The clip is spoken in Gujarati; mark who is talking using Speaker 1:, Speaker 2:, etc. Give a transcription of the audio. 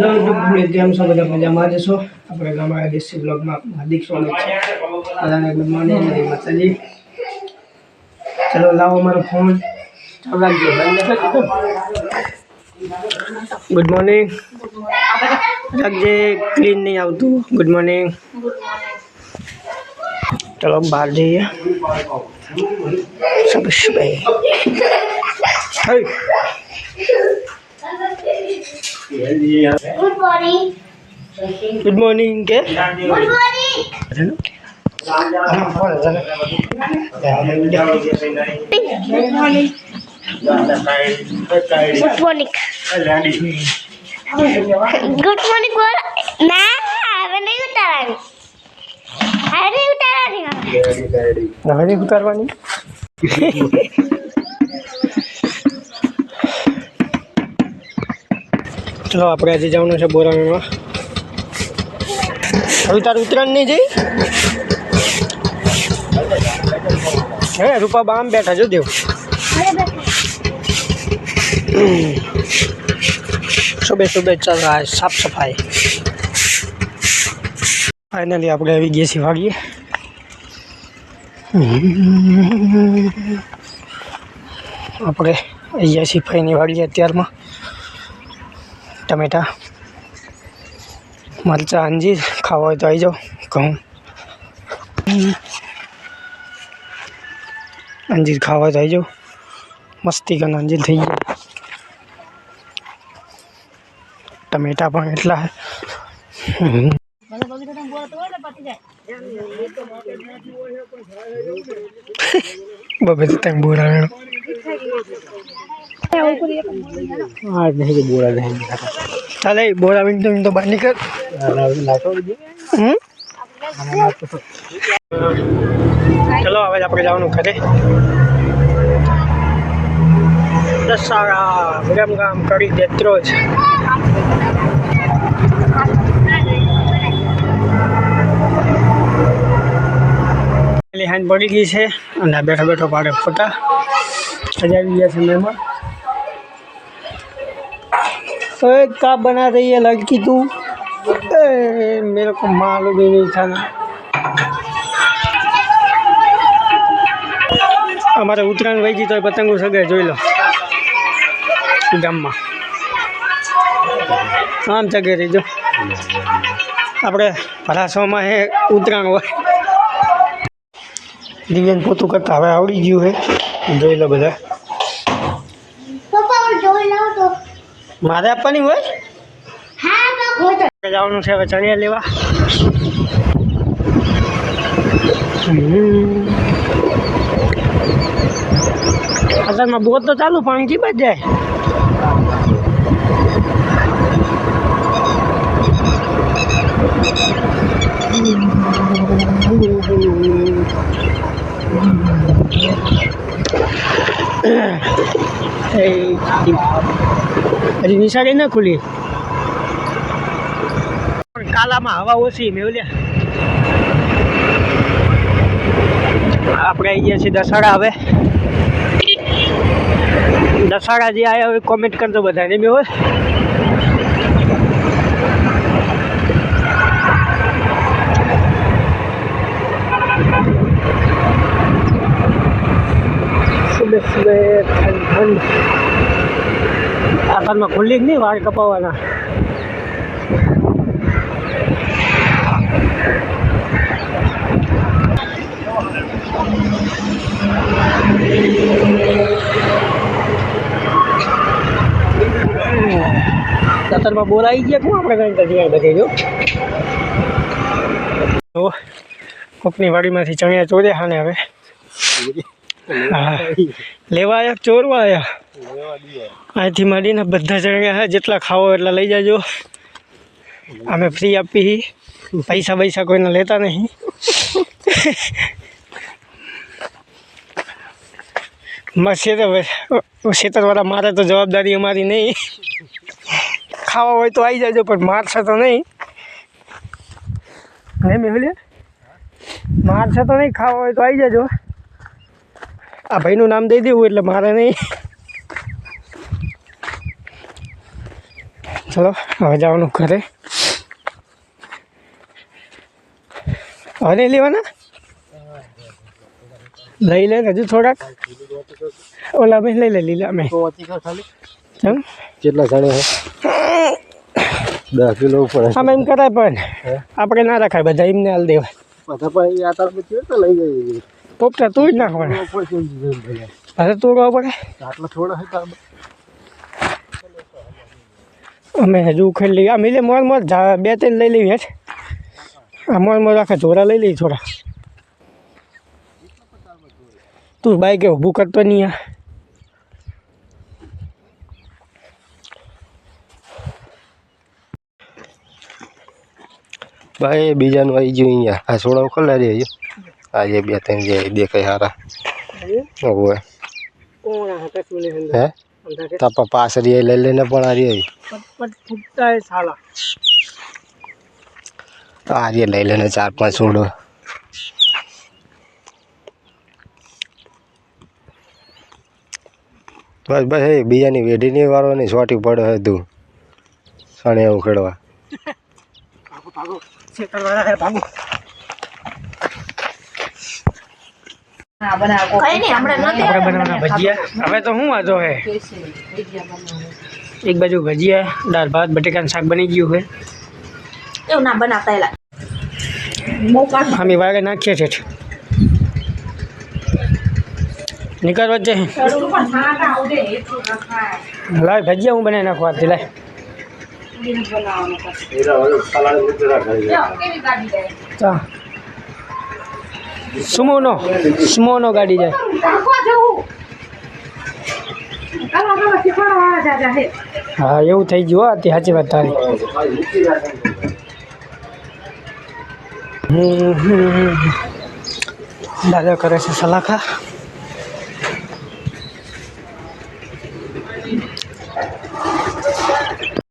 Speaker 1: હેલો ફેમિલી કેમ છો બધા મજામાં જ છો? આપણે ગામડા દેશી બ્લોગમાં હાર્દિક સ્વાગત છે. બધાને ગુડ મોર્નિંગ જય માતાજી. ચલો, લાવો મારો ફોન ગુડ મોર્નિંગ રાખજે ક્લીન નહીં આવતું. ગુડ મોર્નિંગ ચલો બહાર જઈએ. સબસ્ભાઈ hey.
Speaker 2: Good morning
Speaker 1: good morning કે
Speaker 2: good morning good morning good morning બોલ ના હવે નહીં ઉતારવાની હવે નહીં ઉતારવાની હવે.
Speaker 1: હવે નહીં ઉતારવાની ચલો, આપણે આજે જવાનું છે બોરાણીમાં. હવે તારું ઉત્તરાયણ નહીં જઈ? હે, રૂપા બામ બેઠા જો દેવ. શુભે શુભેચ્છા સાફ સફાઈ. ફાઇનલી આપણે આવી ગયા છીએ વાળીએ આપણે અહીંયા છીએ ફાઈની વાળીએ અત્યારમાં. ટમેટા. મરચાં અંજીર ખાવા હોય તો આવી જાઓ, ઘઉં. અંજીર ખાવા હોય તો આવી જાઓ. મસ્તી કરીને અંજીર થઈ ગયા. ટમેટા પણ એટલા. બબે તંગ બોરાવેણો બોરા નહીં. ચાલે હવે આપણે જવાનું ઘરે. દસાડા ગામ ગામ કરી દેત્રો જ. પેલી પડી ગઈ છે, અને બેઠો બેઠો પાડે ફોટા. સજાવી ગયા છે મહેમાન ओए क्या बना रही है लड़की तू ए, मेरे को मालूम ही नहीं था ना અમારે ઉત્તરાયણ વહી ગઈ તો પતંગો સગે જોઈ લો ગામમાં આમ જગે રહીજો આપણે ભરાસોમાં હે ઉત્તરાયણ હોય દિવ્યાન પોતું કરતા હવે આવડી ગયું હે જોઈ લો બધા મારે આપવાની હોય?
Speaker 2: હા
Speaker 1: જવાનું છે હવે ચણિયા લેવા. અત્યારમાં બોત તો ચાલુ પાણી થી બચ જાય. હજી નિશાળી ના ખુલી. કાલામાં હવા ઓછી મેવલ્યા આપણે આવી ગયા છીએ દસાડા હવે. દસાડા જે આવ્યા હોય કોમેન્ટ કરજો બધાને, મેં હોય સુબહ સુબહ ઠંડ ઠંડ આકારમાં ખુલ્લી જ નહીં, વાળ કપાવવાના. દાતરમાં બોર આવી ગયા કોણ આપણે કંઈ કરી બધે જો. કોકની વાડીમાંથી ચણિયા ચોર્યા ને હવે. લેવા આવ્યા ચોરવા આવ્યા અહીંથી માંડીને બધા જણા જેટલા ખાવો એટલા લઈ જાજો. અમે ફ્રી આપી હી. પૈસા પૈસા કોઈને લેતા નહીં. ખેતરવાળા મારે તો જવાબદારી અમારી નહીં. ખાવા હોય તો આવી જાજો, પણ મારશે તો નહીં. નહીં, મેહુલિયા? મારશે તો નહીં, ખાવા હોય તો આવી જાજો. આ ભાઈનું નામ દઈ દેવું એટલે મારે નહીં. ચલો હવે જવાનું ઘરે. હવે નહીં લેવાના? લઈ લે હજુ થોડાક. ઓલા મેં લઈ લે લીલા મેં કેમ
Speaker 3: કેટલા જણે દસ કિલો ઉપર.
Speaker 1: આમ એમ કરાય પણ. આપણે ના રખાય બધા એમને હાલ દેવાય.
Speaker 3: બધા પણ આ તો લઈ જઈએ
Speaker 1: પોપટા તું જ નાખવાના
Speaker 3: તારે કેમ જીવે ભલે.
Speaker 1: હવે તું કહો પડે?
Speaker 3: આટલા થોડા
Speaker 1: અમે હજુ ઉખેડ લઈએ. અમે લે મોર મોર બે ત્રણ લઈ લઈએ હેઠ. આ મોર મોર આખા જોરા લઈ લઈએ થોડા. તું બાઈકે ઊભું કરતો નહીં આ.
Speaker 3: ભાઈ બીજાનું આવી ગયું અહીંયા. આ સોડા ખોલા દે આ જે બે ત્રણ જે દેખાય હારા. હોય હે? તાપા પાસરી લઈ લઈને પણ આ રહી.
Speaker 1: ફૂટતા એ સાલા
Speaker 3: આ રે લઈ લઈને ચાર પાંચ સોડો બસ બસ એ બીજાની વેઢી નહીં વાળવાની સોટી પડે હે તું. સણે એવું ખેડવા
Speaker 2: કઈ નહીં હમણાં નથી
Speaker 1: આપણે બનાવવાના ભજીયા હવે તો શું વાંધો હે? એક બાજુ ભજીયા દાળ ભાત બટેકાનું શાક બની ગયું છે
Speaker 2: એવું ના બનાવતા
Speaker 1: અમે વાગે નાખીએ છીએ. નીકળવા જ લાય ભજીયા હું બનાવી નાખવા આજથી લાય. ચા સુમોનો સુમોનો ગાડી જાય. હા. એવું થઈ ગયું હો આથી સાચી વાત તારી. દાદા કરે છે સલાખા.